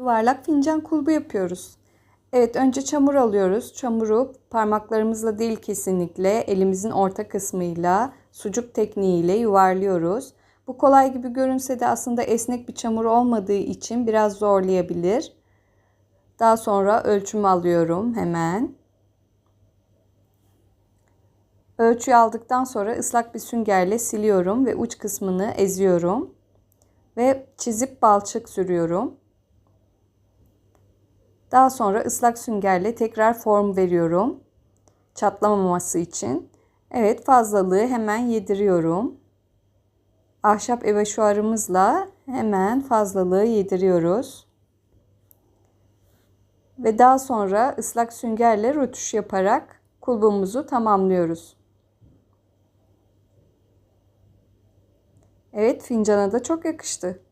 Yuvarlak fincan kulbu yapıyoruz. Evet önce çamur alıyoruz. Çamuru parmaklarımızla değil kesinlikle elimizin orta kısmıyla sucuk tekniğiyle yuvarlıyoruz. Bu kolay gibi görünse de aslında esnek bir çamur olmadığı için biraz zorlayabilir. Daha sonra ölçümü alıyorum hemen. Ölçüyü aldıktan sonra ıslak bir süngerle siliyorum ve uç kısmını eziyorum. Ve çizip balçık sürüyorum. Daha sonra ıslak süngerle tekrar form veriyorum. Çatlamaması için. Evet fazlalığı hemen yediriyorum. Ahşap evaşuarımızla hemen fazlalığı yediriyoruz. Ve daha sonra ıslak süngerle rötuş yaparak kulbumuzu tamamlıyoruz. Evet fincana da çok yakıştı.